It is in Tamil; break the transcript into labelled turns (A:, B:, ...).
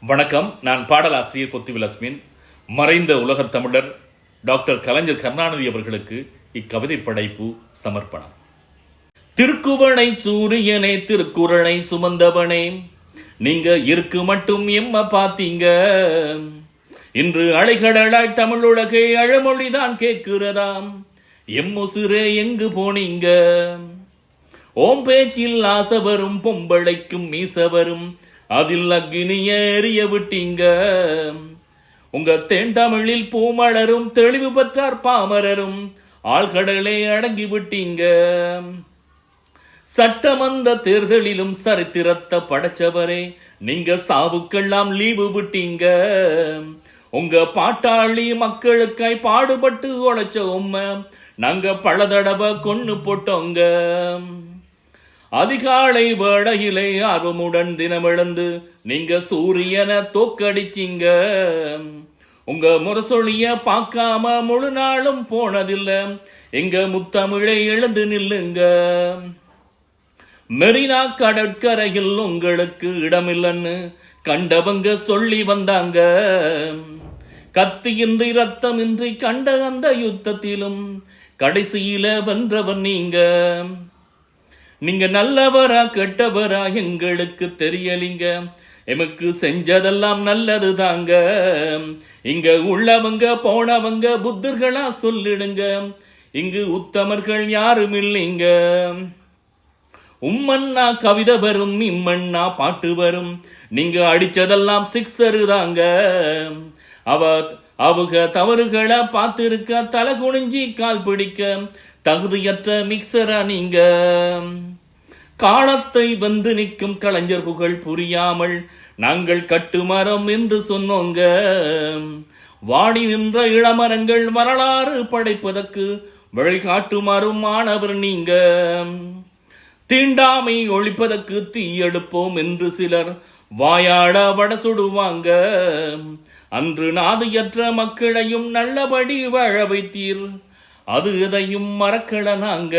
A: வணக்கம். நான் பாடலாசிரியர் பொத்திவிலஸ்மின். மறைந்த உலகத் தமிழர் டாக்டர் கலைஞர் கருணாநிதி அவர்களுக்கு இக்கவிதை படைப்பு சமர்ப்பணம். திருக்குவனை சூரியனே திருக்குறளை சுமந்தவனே. நீங்க இருக்கு மட்டும் எம்ம பாத்தீங்க. இன்று அலைகடலாய் உலகை அழமொழிதான் கேட்கிறதாம். எம்முசிறே எங்கு போனீங்க? ஓம் பேச்சில் ஆசவரும் பொம்பளைக்கும் மீசவரும் அதில் அக்னி ஏறிய விட்டீங்க. உங்க தென் தமிழில் பூமலரும் தெளிவு பெற்றார் பாமரரும் ஆழ்கடலை அடங்கி விட்டீங்க. சட்டமன்ற தேர்தலிலும் சரித்திரத்தை படைச்சவரே நீங்க சாவுக்கெல்லாம் லீவு விட்டீங்க. உங்க பாட்டாளி மக்களுக்காய் பாடுபட்டு உழைச்ச உண்மை நாங்க பல தடவை கொன்னு போட்டோங்க. அதிகாலை வேளையிலே ஆர்வமுடன் தினமிழந்து நீங்க சூரியனை தோக்கடிச்சிங்க. உங்க முரசொலிய பார்க்காம முழு நாளும் போனதில்ல. எங்க முத்தமிழை எழுந்து நில்லுங்க. மெரினா கடற்கரையில் உங்களுக்கு இடமில்லன்னு கண்டவங்க சொல்லி வந்தாங்க. கத்தியின்றி ரத்தமின்றி கண்ட அந்த யுத்தத்திலும் கடைசியில வென்றவன் நீங்க. நீங்க நல்லவரா கெட்டவரா எங்களுக்கு தெரியலிங்க. எமக்கு செஞ்சதெல்லாம் நல்லது தாங்க இங்க உள்ளவங்க போனவங்க புத்தர்களா சொல்லிடுங்க. இங்கு உத்தமர்கள் யாரும் இல்லைங்க. உம்மண்ணா கவிதை வரும் இம்மண்ணா பாட்டு வரும். நீங்க அடிச்சதெல்லாம் சிக்ஸரு தாங்க. அவ அவங்க தவறுகளை பார்த்திருக்க தலை குனிஞ்சி கால் பிடிக்க. தகுதியற்ற மிக்சரா நீங்க காலத்தை வந்து நிற்கும் கலைஞர் புகழ் புரியாமல் நாங்கள் கட்டுமரம் என்று சொன்னோங்க. வாடி நின்ற இளமரங்கள் வரலாறு படைப்பதற்கு வழிகாட்டுமாறும் மாணவர் நீங்க. தீண்டாமை ஒழிப்பதற்கு தீயெடுப்போம் என்று சிலர் வாயாட வட சுடுவாங்க. அன்று நாதியற்ற மக்களையும் நல்லபடி வாழ வைத்தீர். அது எதையும் மறக்கல நாங்க.